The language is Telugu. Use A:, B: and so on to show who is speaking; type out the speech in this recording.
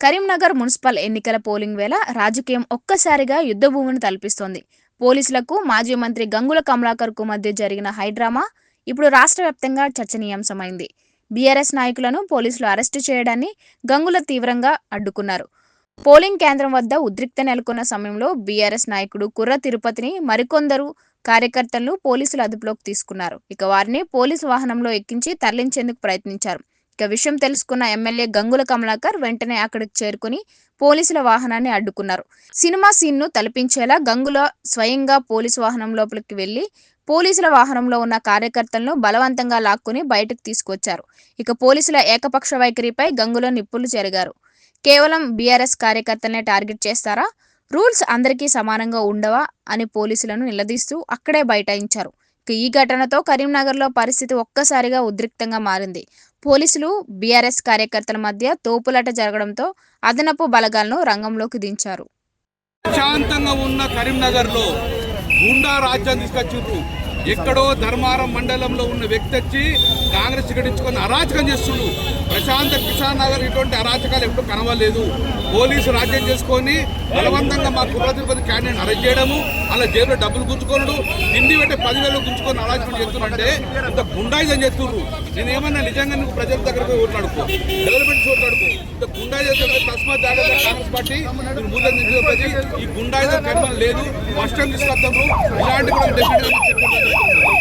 A: కరీంనగర్ మున్సిపల్ ఎన్నికల పోలింగ్ వేళ రాజకీయం ఒక్కసారిగా యుద్ధభూమిని తలపిస్తోంది. పోలీసులకు మాజీ మంత్రి గంగుల కమలాకర్కు మధ్య జరిగిన హైడ్రామా ఇప్పుడు రాష్ట్ర వ్యాప్తంగా చర్చనీయాంశమైంది. బీఆర్ఎస్ నాయకులను పోలీసులు అరెస్టు చేయడాన్ని గంగుల తీవ్రంగా అడ్డుకున్నారు. పోలింగ్ కేంద్రం వద్ద ఉద్రిక్త నెలకొన్న సమయంలో బీఆర్ఎస్ నాయకుడు కుర్ర తిరుపతిని మరికొందరు కార్యకర్తలను పోలీసులు అదుపులోకి తీసుకున్నారు. ఇక వారిని పోలీసు వాహనంలో ఎక్కించి తరలించేందుకు ప్రయత్నించారు. ఇక విషయం తెలుసుకున్న ఎమ్మెల్యే గంగుల కమలాకర్ వెంటనే అక్కడికి చేరుకుని పోలీసుల వాహనాన్ని అడ్డుకున్నారు. సినిమా సీన్ను తలపించేలా గంగుల స్వయంగా పోలీసు వాహనం లోపలికి వెళ్ళి పోలీసుల వాహనంలో ఉన్న కార్యకర్తలను బలవంతంగా లాక్కుని బయటకు తీసుకొచ్చారు. ఇక పోలీసుల ఏకపక్ష వైఖరిపై గంగుల నిప్పులు జరిగారు. కేవలం బీఆర్ఎస్ కార్యకర్తలనే టార్గెట్ చేస్తారా? రూల్స్ అందరికీ సమానంగా ఉండవా? అని పోలీసులను నిలదీస్తూ అక్కడే బైఠాయించారు. ఈ ఘటనతో కరీంనగర్లో పరిస్థితి ఒక్కసారిగా ఉద్రిక్తంగా మారింది. పోలీసులు బీఆర్ఎస్ కార్యకర్తల మధ్య తోపులాట జరగడంతో అదనపు బలగాలను రంగంలోకి దించారు.
B: ప్రశాంతంగా ఉన్న కరీంనగర్లో గుండా రాజ్యం తీసుకొచ్చిండ్రు. ఎక్కడో ధర్మారం మండలంలో ఉన్న వ్యక్తి వచ్చి కాంగ్రెస్ టికెట్ అరాచకం చేస్తుండ్రు ప్రశాంత కిసాన్ నగర్ ఇటువంటి అరాచకాలు ఎప్పుడు కనవలేదు పోలీసు రాజ్యం చేసుకొని బలవంతంగా మా కుర్ర తిరుపతి క్యాండిడేట్ అరెస్ట్ చేయడము అలా జైల్లో డబ్బులు గుంజుకోనడు తిండి పెట్టే పదివేలు గుంజుకొని అరాచకం చేస్తున్నారంటే ఇంత గుండాయిజం చేస్తున్నారు నేను ఏమన్నా నిజంగా నువ్వు ప్రజల దగ్గర పోయి ఓట్లాడుకో? డెవలప్మెంట్ ఓట్లాడుకో? ఇంత జాగ్రత్త కాంగ్రెస్ పార్టీ ఈ గుండా కర్మ లేదు కష్టం తీసుకొస్తాము. ఇలాంటి కూడా డెఫినెట్గా